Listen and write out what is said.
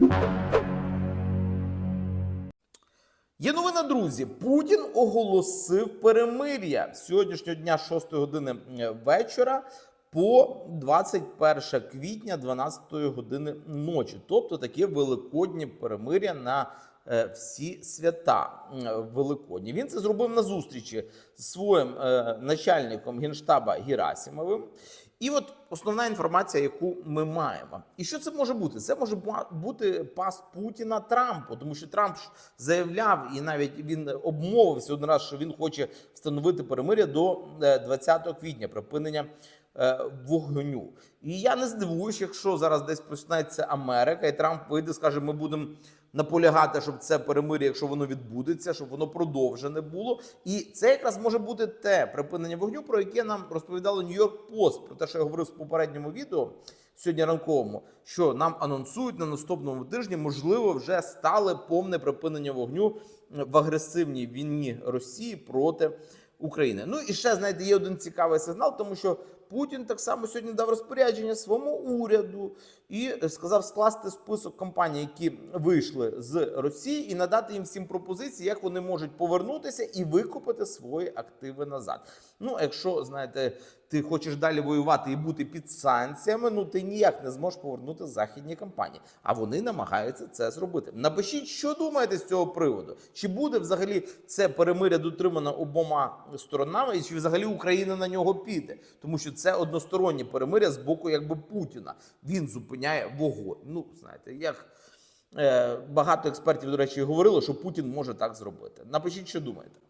Є новина, друзі. Путін оголосив перемир'я сьогоднішнього дня 6 години е, вечора по 21 квітня 12 години ночі. Тобто таке великоднє перемир'я на всі свята е, великодні. Він це зробив на зустрічі з своїм е, начальником генштаба Герасимовим. І от основна інформація, яку ми маємо. І що це може бути? Це може бу- бути пас Путіна Трампу, тому що Трамп заявляв і навіть він обмовився один раз, що він хоче встановити перемиря до е, 20 квітня, припинення е, вогню. І я не здивуюсь, якщо зараз десь почнеться Америка, і Трамп вийде, скаже, ми будемо наполягати, щоб це перемир'я, якщо воно відбудеться, щоб воно продовжене було. І це якраз може бути те припинення вогню, про яке нам розповідало Нью-Йорк Пост, про те, що я говорив в попередньому відео сьогодні ранковому, що нам анонсують на наступному тижні, можливо, вже стали повне припинення вогню в агресивній війні Росії проти України. Ну і ще знаєте, є один цікавий сигнал, тому що Путін так само сьогодні дав розпорядження своєму уряду і сказав скласти список компаній, які вийшли з Росії, і надати їм всім пропозиції, як вони можуть повернутися і викупити свої активи назад. Ну, якщо знаєте, ти хочеш далі воювати і бути під санкціями, ну ти ніяк не зможеш повернути західні компанії. А вони намагаються це зробити. Напишіть, що думаєте з цього приводу? Чи буде взагалі це перемиря дотримано обома сторонами, і чи взагалі Україна на нього піде? Тому що це одностороннє перемиря з боку якби Путіна. Він зупиняє вогонь. Ну знаєте, як е, багато експертів, до речі, говорили, що Путін може так зробити. Напишіть, що думаєте.